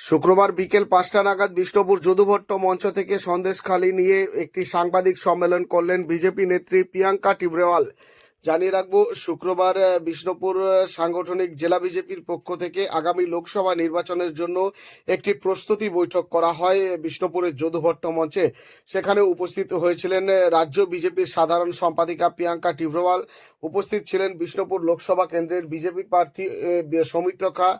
শুক্রবার বিকেল পাঁচটা নাগাদ বিষ্ণুপুর যদুভট্ট মঞ্চ থেকে সন্দেশখালি নিয়ে একটি সাংবাদিক সম্মেলন করলেন বিজেপি নেত্রী প্রিয়াঙ্কা টিবরেওয়াল। জানিয়ে রাখব, শুক্রবার বিষ্ণুপুর সাংগঠনিক জেলা বিজেপির পক্ষ থেকে আগামী লোকসভা নির্বাচনের জন্য একটি প্রস্তুতি বৈঠক করা হয় বিষ্ণুপুরের যদুভট্ট মঞ্চে। সেখানে উপস্থিত হয়েছিলেন রাজ্য বিজেপির সাধারণ সম্পাদিকা প্রিয়াঙ্কা টিবরেওয়াল। উপস্থিত ছিলেন বিষ্ণুপুর লোকসভা কেন্দ্রের বিজেপি প্রার্থী সৌমিত্র খা,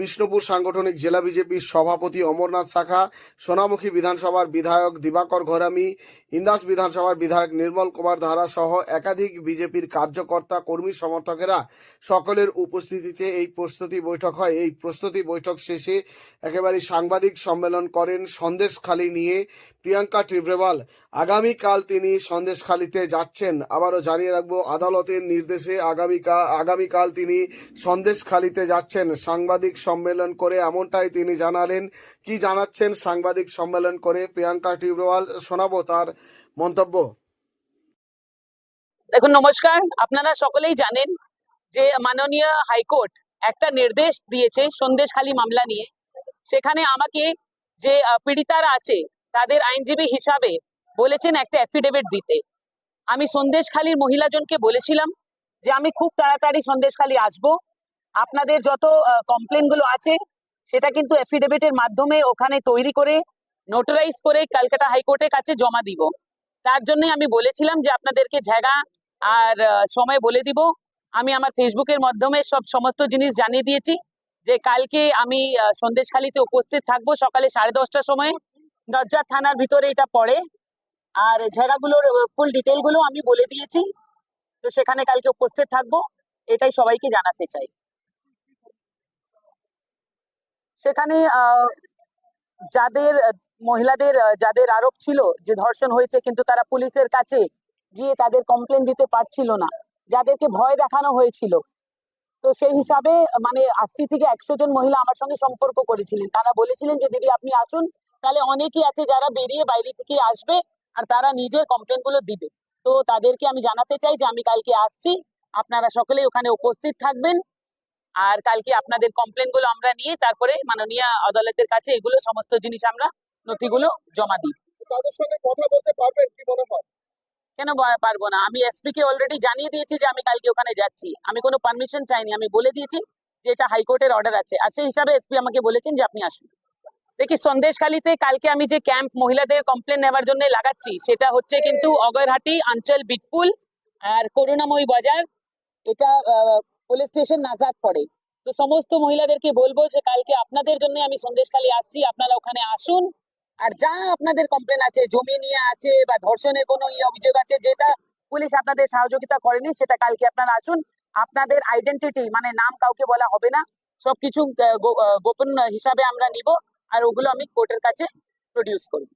বিষ্ণুপুর সাংগঠনিক জেলা বিজেপির সভাপতি অমরনাথ শাখা, সোনামুখী বিধানসভার বিধায়ক দিবাকর ঘরামি, ইন্দাস বিধানসভার বিধায়ক নির্মল কুমার ধারা সহ একাধিক বিজেপির কার্যকর্তা, কর্মী, সমর্থকেরা সকলের উপস্থিতিতে এই প্রস্তুতি বৈঠক হয়। এই প্রস্তুতি বৈঠক শেষে একেবারে সাংবাদিক সম্মেলন করেন সন্দেশখালি নিয়ে প্রিয়াঙ্কা টিব্রেওয়াল। আগামীকাল তিনি সন্দেশখালিতে যাচ্ছেন। আবারও জানিয়ে রাখব, আদালতের নির্দেশে আগামীকাল আগামীকাল তিনি সন্দেশখালিতে যাচ্ছেন। সাংবাদিক সম্মেলন করে এমনটাই তিনি জানালেন। কি জানাচ্ছেন সাংবাদিক সম্মেলন করে প্রিয়াঙ্কা টিব্রেওয়াল? শোনাবো তার মন্তব্য। দেখুন, নমস্কার। আপনারা সকলেই জানেন যে মাননীয় হাইকোর্ট একটা নির্দেশ দিয়েছে সন্দেশখালী মামলা নিয়ে। সেখানে আমাকে যে পীড়িতারা আছে, তাদের আইনজীবী হিসাবে বলেছেন একটা অ্যাফিডেভিট দিতে। আমি সন্দেশখালীর মহিলাজনকে বলেছিলাম যে, আমি খুব তাড়াতাড়ি সন্দেশখালী আসব। আপনাদের যত কমপ্লেনগুলো আছে, সেটা কিন্তু অ্যাফিডেভিটের মাধ্যমে ওখানে তৈরি করে নোটারাইজ করে ক্যালকাটা হাইকোর্টের কাছে জমা দিব। তার জন্যই আমি বলেছিলাম যে, আপনাদেরকে জায়গা আর সময় বলে দিব। আমি আমার ফেসবুকের মাধ্যমে সব সমস্ত জিনিস জানিয়ে দিয়েছি যে কালকে আমি সন্দেশখালীতে উপস্থিত থাকব সকালে সাড়ে দশটার সময়। নজ্জার থানার ভিতরে এটা পড়ে। আর জায়গাগুলোর ফুল ডিটেলগুলো আমি বলে দিয়েছি। তো সেখানে কালকে উপস্থিত থাকব। এটাই সবাইকে জানাতে চাই। সেখানে যাদের, মহিলাদের যাদের আরোপ ছিল যে ধর্ষণ হয়েছে কিন্তু তারা পুলিশের কাছে গিয়ে তাদের কমপ্লেন দিতে পারছিল না। যাদেরকে ভয় দেখানো হয়েছিল। তো সেই হিসাবে মানে আশি থেকে একশো জন মহিলা আমার সঙ্গে সম্পর্ক করেছিলেন। তারা বলেছিলেন যে, দিদি, আপনি আসুন। তাহলে অনেকেই আছে যারা বেরিয়ে বাইরে থেকে আসবে আর তারা নিজের কমপ্লেনগুলো দিবে। তো তাদেরকে আমি জানাতে চাই যে, আমি কালকে আসছি। আপনারা সকলেই ওখানে উপস্থিত থাকবেন। আর কালকে আপনাদের কমপ্লেনগুলো আমরা নিয়ে তারপরে মাননীয় আদালতের কাছে এগুলো সমস্ত জিনিস আমরা নথিগুলো জমা দিই। তাদের সঙ্গে কথা বলতে পারবেন কেন পারব না? আমি এসপি কে অলরেডি জানিয়ে দিয়েছি যে আমি কালকে ওখানে যাচ্ছি। আমি কোনো পারমিশন চাইনি। আমি বলে দিয়েছি যে এটা হাইকোর্টের অর্ডার আছে। আর সেই হিসাবে এসপি আমাকে বলেছেন যে আপনি আসুন। দেখি সন্দেশখালীতে কালকে আমি যে ক্যাম্প মহিলাদের কমপ্লেন নেওয়ার জন্য লাগাচ্ছি, সেটা হচ্ছে কিন্তু অগরহাটি, অঞ্চল, বিটপুল আর করুণাময়ী বাজার। এটা পুলিশ স্টেশন নাজাদ পড়ে। তো সমস্ত মহিলাদেরকে বলব যে কালকে আপনাদের জন্য আমি সন্দেশখালী আসছি। আপনারা ওখানে আসুন। আর যা আপনাদের কমপ্লেন আছে, জমি নিয়ে আছে বা ধর্ষণের কোনো ইয়ে অভিযোগ আছে, যেটা পুলিশ আপনাদের সহযোগিতা করেনি, সেটা কালকে আপনারা আসুন। আপনাদের আইডেন্টিটি মানে নাম কাউকে বলা হবে না, সবকিছু গোপন হিসাবে আমরা নিব, আর ওগুলো আমি কোর্টের কাছে প্রডিউস করব।